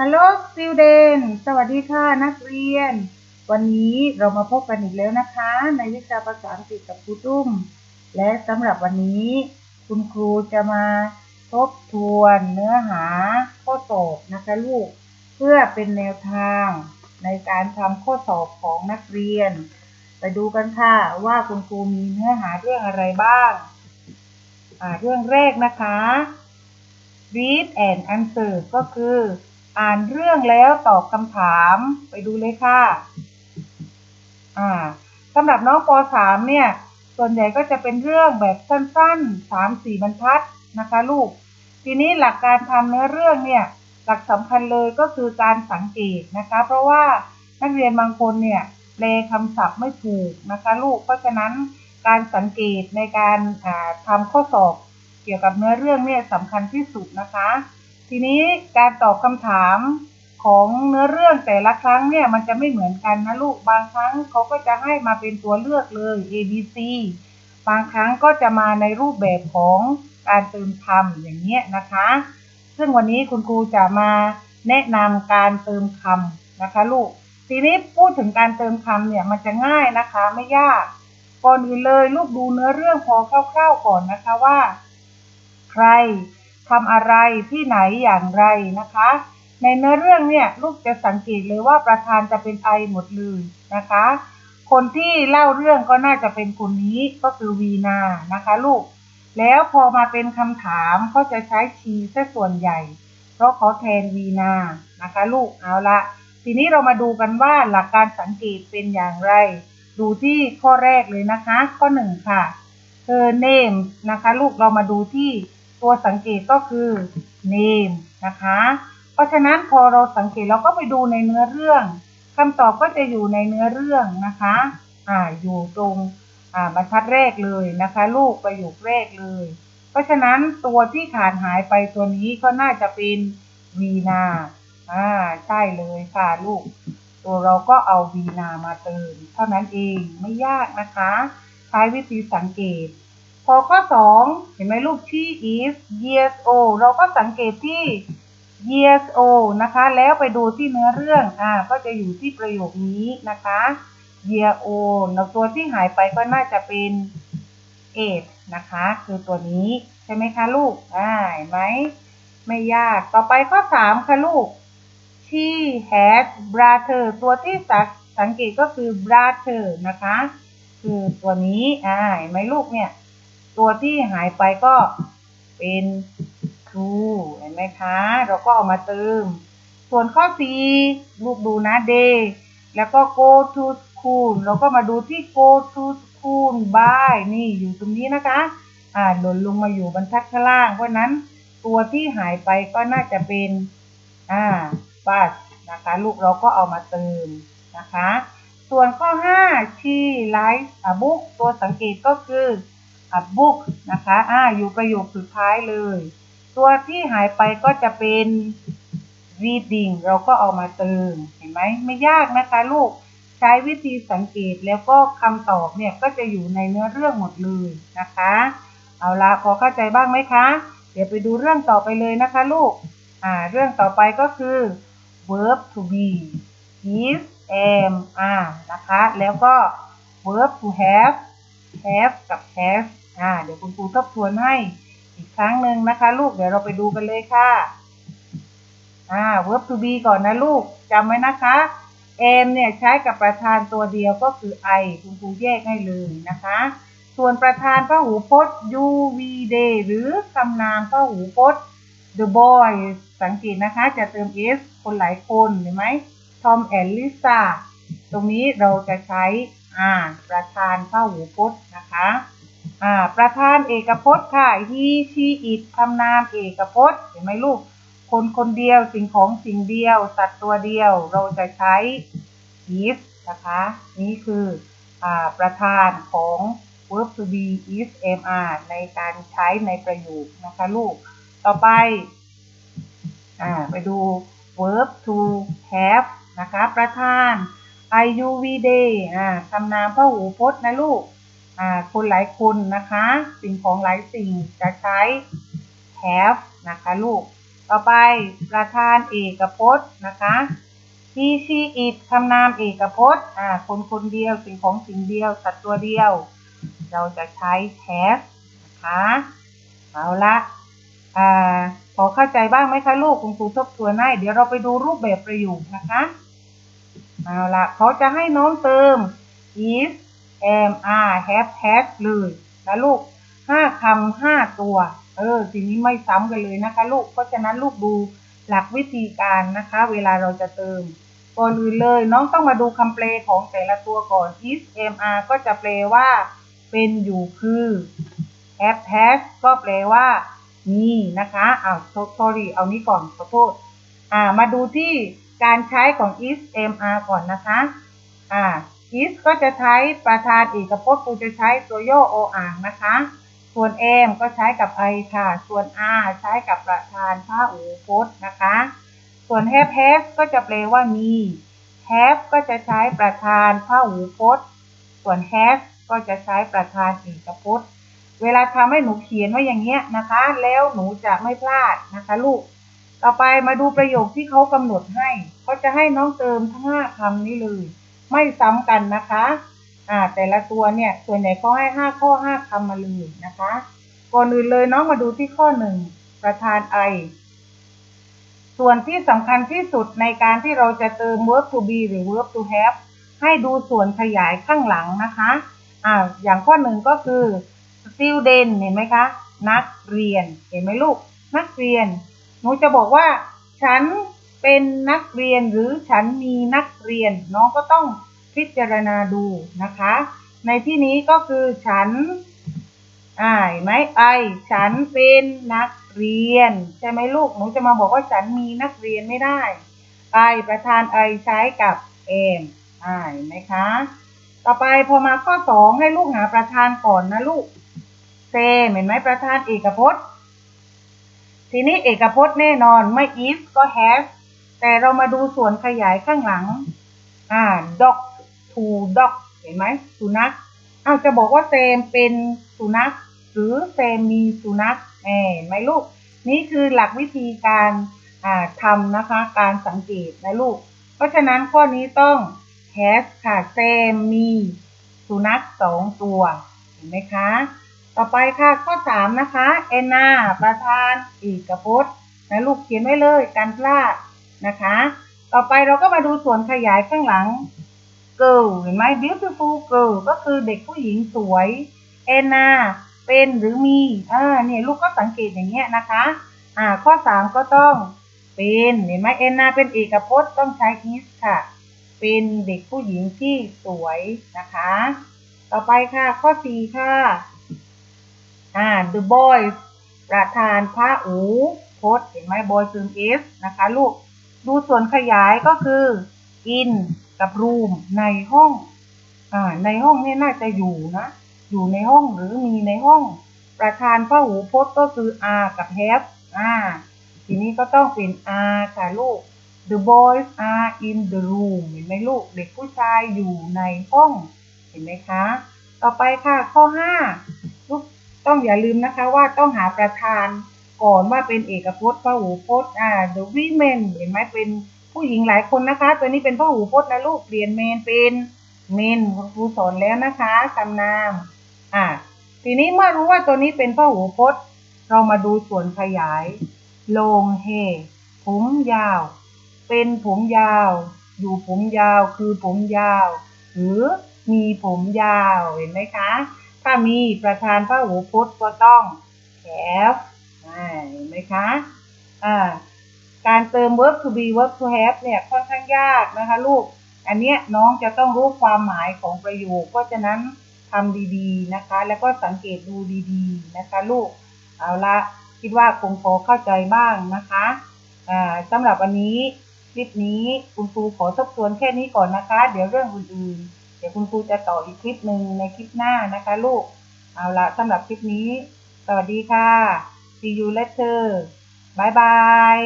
Hello student สวัสดีค่ะนักเรียน วันนี้เรามาพบกันอีกแล้วนะคะ ในวิชาภาษาอังกฤษกับครูตุ้ม และสำหรับวันนี้ คุณครูจะมาทบทวนเนื้อหาข้อสอบนะคะลูก เพื่อเป็นแนวทางในการทำข้อสอบของนักเรียน ไปดูกันค่ะว่าคุณครูมีเนื้อหาเรื่องอะไรบ้างเรื่องแรกนะคะ read and answer ก็คือ อ่านเรื่องแล้วตอบคำถามไปดูเลยค่ะ อ่าสำหรับน้องป .3 เนี่ย ส่วนใหญ่ก็จะเป็นเรื่องแบบสั้นๆ3-4บรรทัดนะคะลูก ทีนี้หลักการทำเนื้อเรื่องเนี่ย หลักสำคัญเลยก็คือการสังเกตนะคะ เพราะว่านักเรียนบางคนเนี่ยแปลคำศัพท์ไม่ถูกนะคะลูก เพราะฉะนั้นการสังเกตในการทำข้อสอบเกี่ยวกับเนื้อเรื่องเนี่ยสำคัญที่สุดนะคะ ทีนี้การตอบคำถามของเนื้อเรื่องแต่ละครั้งเนี่ยมันจะไม่เหมือนกันนะลูกบางครั้งเขาก็จะให้มาเป็นตัวเลือกเลย A B C บางครั้งก็จะมาในรูปแบบของการเติมคำอย่างเงี้ยนะคะ ซึ่งวันนี้คุณครูจะมาแนะนำการเติมคำนะคะลูกทีนี้พูดถึงการเติมคำเนี่ยมันจะง่ายนะคะไม่ยากก่อนอื่นเลย ลูกดูเนื้อเรื่องพอคร่าวๆก่อนนะคะว่า ใคร ทำอะไรที่ไหนอย่างไรนะคะ ในเนื้อเรื่องเนี่ยลูกจะสังเกตเลยว่าประธานจะเป็นไอหมดเลยนะคะ คนที่เล่าเรื่องก็น่าจะเป็นคนนี้ก็คือวีนานะคะลูก แล้วพอมาเป็นคำถามเขาจะใช้ชีซะส่วนใหญ่ เพราะเขาแทนวีนานะคะลูกเอาละทีนี้เรามาดูกันว่าหลักการสังเกตเป็นอย่างไร ดูที่ข้อแรกเลยนะคะ ข้อหนึ่งค่ะ her name นะคะ ลูกเรามาดูที่ ตัวสังเกตก็คือ name นะคะ เพราะฉะนั้นพอเราสังเกตเราก็ไปดูในเนื้อเรื่องคำตอบก็จะอยู่ในเนื้อเรื่องนะคะ อ่า อยู่ตรง อ่า บรรทัดแรกเลยนะคะ ลูกประโยคแรกเลย เพราะฉะนั้นตัวที่ขาดหายไปตัวนี้ก็น่าจะเป็นวีนา อ่า ใช่เลยค่ะลูก ตัวเราก็เอาวีนามาเติมเท่านั้นเอง ไม่ยากนะคะ ใช้วิธีสังเกต พอข้อสองเห็นไหมลูก she is years old เราก็สังเกตที่ years old นะคะ แล้วไปดูที่เนื้อเรื่องอ่าก็จะอยู่ที่ประโยคนี้นะคะ year old แล้วตัวที่หายไปก็น่าจะเป็น age นะคะ คือตัวนี้ใช่ไหมคะลูกอ่าเห็นไหมไม่ยากต่อไปข้อสามค่ะลูก she has brother ตัวที่สังสังเกตก็คือ brother นะคะ คือตัวนี้อ่าเห็นไหมลูกเนี่ย ตัวที่หายไปก็เป็น true เห็นไหมคะ เราก็เอามาเติม ส่วนข้อ 4 ลูกดูนะ day แล้วก็ go to school เราก็มาดูที่ go to school by นี่อยู่ตรงนี้นะคะ อ่าหล่นลงมาอยู่บรรทัดข้างล่าง เพราะนั้นตัวที่หายไปก็น่าจะเป็น อ่า bus นะคะ ลูกเราก็เอามาเติมนะคะ ส่วนข้อ 5 she likes a book ตัวสังเกตก็คือ a book นะคะอ่าอยู่ประโยคสุดท้ายเลย ตัวที่หายไปก็จะเป็น reading เราก็เอามาเติมเห็นไหมไม่ยากนะคะลูกใช้วิธีสังเกตแล้วก็คำตอบเนี่ยก็จะอยู่ในเนื้อเรื่องหมดเลยนะคะ เอาละพอเข้าใจบ้างไหมคะ เดี๋ยวไปดูเรื่องต่อไปเลยนะคะลูกอ่าเรื่องต่อไปก็คือ verb to be is am are นะคะ แล้วก็ verb to have have กับ has อ่าเดี๋ยวคุณครูทบทวนให้อีกครั้งหนึ่งนะคะ ลูกเดี๋ยวเราไปดูกันเลยค่ะอ่า verb to be ก่อนนะลูกจำไว้นะคะ am เนี่ยใช้กับประธานตัวเดียวก็คือ I คุณครูแยกให้เลยนะคะ ส่วนประธานพหูพจน์ you we they หรือคำนามพหูพจน์ the boy สังเกตนะคะ จะเติม s คนหลายคนเห็นไหม Tom and Lisa ตรงนี้เราจะใช้อ่าประธานพหูพจน์นะคะ อ่าประธานเอกพจน์ค่ะ he she it คำนามเอกพจน์ เห็นไหมลูก คนคนเดียวสิ่งของสิ่งเดียว สัตว์ตัวเดียว เราจะใช้ is นะคะ นี่คืออ่าประธานของ verb to be is mr ในการใช้ในประโยคนะคะลูก ต่อไปอ่าไปดู verb to have นะคะ ประธาน I U V day อ่าคำนามพหูพจน์นะลูก คนหลายคนนะคะ สิ่งของหลายสิ่งจะใช้ have นะคะลูก ต่อไปประธานเอกพจน์นะคะ he she it คำนามเอกพจน์อ่าคนคนเดียวสิ่งของสิ่งเดียว สัตว์ตัวเดียว เราจะใช้ has นะคะเอาละอ่าพอเข้าใจบ้างไหมคะลูกคุณครูทบทวนให้เดี๋ยวเราไปดูรูปแบบประโยคนะคะ เอาละเขาจะให้น้องเติม is am are have has เลยนะลูกห้าคำห้าตัว เออทีนี้ไม่ซ้ำกันเลยนะคะ ลูก เพราะฉะนั้นลูกดูหลักวิธีการนะคะ เวลาเราจะเติมก่อนอื่นเลย น้องต้องมาดูคำแปลของแต่ละตัวก่อน is am are ก็จะแปลว่า เป็นอยู่คือ have has ก็แปลว่ามีนะคะอ้าว sorry เอานี้ก่อนขอโทษ อ่า มาดูที่การใช้ของ is am are ก่อนนะคะ อ่า is ก็จะใช้ประธานเอกพจน์ครูจะใช้ตัวย่อโออ่างนะคะ ส่วน am ก็ใช้กับ I ค่ะ ส่วน are ใช้กับประธานพระอูพจน์นะคะ ส่วน have has ก็จะแปลว่ามี have ก็จะใช้ประธานพระหูพจน์ ส่วน has ก็จะใช้ประธานเอกพจน์ เวลาทำให้หนูเขียนไว้อย่างเงี้ยนะคะ แล้วหนูจะไม่พลาดนะคะลูก ต่อไปมาดูประโยคที่เขากำหนดให้เขาจะให้น้องเติมทั้งห้าคำนี้เลย ไม่ซ้ำกันนะคะอ่าแต่ละตัวเนี่ยส่วนใหญ่เขาให้ห้าข้อห้าคำมาเลยนะคะ ก่อนอื่นเลยน้องมาดูที่ข้อหนึ่งประธาน I ส่วนที่สำคัญที่สุดในการที่เราจะเติม verb to be หรือ verb to have ให้ดูส่วนขยายข้างหลังนะคะอ่าอย่างข้อหนึ่งก็คือ student เห็นไหมคะ นักเรียน เห็นไหมลูก นักเรียน หนูจะบอกว่า ฉัน เป็นนักเรียนหรือฉันมีนักเรียน น้องก็ต้องพิจารณาดูนะคะ ในที่นี้ก็คือฉันอ่าไหมไอฉันเป็นนักเรียน ใช่ไหมลูกหนูจะมาบอกว่าฉันมีนักเรียนไม่ได้ไอประธานไอใช้กับเอมอ่าไหมคะ ต่อไปพอมาข้อสองให้ลูกหาประธานก่อนนะลูกเซเห็นไหมประธานเอกพจน์ ทีนี้เอกพจน์แน่นอนไม่ is ก็ has แต่เรามาดูส่วนขยายข้างหลัง อ่า dog to dog เห็นไหมสุนัขอ้าวจะบอกว่าเซมเป็นสุนัข หรือเซมมีสุนัขเห็นไหมลูก นี่คือหลักวิธีการอ่าทำนะคะ การสังเกตนะลูก เพราะฉะนั้นข้อนี้ต้อง has ค่ะเซมมีสุนัขสองตัว เห็นไหมคะ ต่อไปค่ะข้อสามนะคะแอนนาประธานเอกพจน์นะลูกเขียนไว้เลยการพลาด นะคะ ต่อไปเราก็มาดูส่วนขยายข้างหลัง girl เห็นไหม beautiful girl ก็คือเด็กผู้หญิงสวยแอนาเป็นหรือมีอ่าเนี่ยลูกก็สังเกตอย่างเงี้ยนะคะ อ่า ข้อสามก็ต้องเป็นเห็นไหมแอนาเป็นเอกพจน์ต้องใช้ is ค่ะ เป็นเด็กผู้หญิงที่สวยนะคะ ต่อไปค่ะ ข้อสี่ค่ะ อ่า the boys ประธานพระอูพจน์เห็นไหม boy คือ s นะคะ ลูก ดูส่วนขยายก็คือ in กับ room ในห้องอ่าในห้องเนี่ยน่าจะอยู่นะ อยู่ในห้องหรือมีในห้อง ประธานพระหูพจน์ก็คือ are กับ have อ่าทีนี้ก็ต้องเป็น are ค่ะลูก the boys are in the room เห็นไหมลูก เด็กผู้ชายอยู่ในห้อง เห็นไหมคะ ต่อไปค่ะข้อห้าลูกต้องอย่าลืมนะคะว่าต้องหาประธาน ก่อนว่าเป็นเอกพจน์พหูพจน์อ่า the women เห็นไหมเป็นผู้หญิงหลายคนนะคะ ตัวนี้เป็นพหูพจน์นะลูกเปลี่ยน men เป็น men คุณครูสอนแล้วนะคะคำนามอ่าทีนี้เมื่อรู้ว่าตัวนี้เป็นพหูพจน์ เรามาดูส่วนขยาย long hair ผมยาว เป็นผมยาว อยู่ผมยาวคือผมยาว หรือมีผมยาวเห็นไหมคะ ถ้ามีประธานพระหูพจน์ก็ต้อง have อ่า เห็นไหมคะอ่าการเติม verb to be verb to have เนี่ยค่อนข้างยากนะคะลูก อันเนี้ยน้องจะต้องรู้ความหมายของประโยค เพราะฉะนั้นทำดีๆนะคะ แล้วก็สังเกตดูดีๆนะคะลูก เอาละคิดว่าคงพอเข้าใจบ้างนะคะสำหรับวันนี้คลิปนี้คุณครูขอทบทวนแค่นี้ก่อนนะคะ เดี๋ยวเรื่องอื่นๆ เดี๋ยวคุณครูจะต่ออีกคลิปหนึ่งในคลิปหน้านะคะ ลูก เอาละสำหรับคลิปนี้ สวัสดีค่ะ see you later บายบาย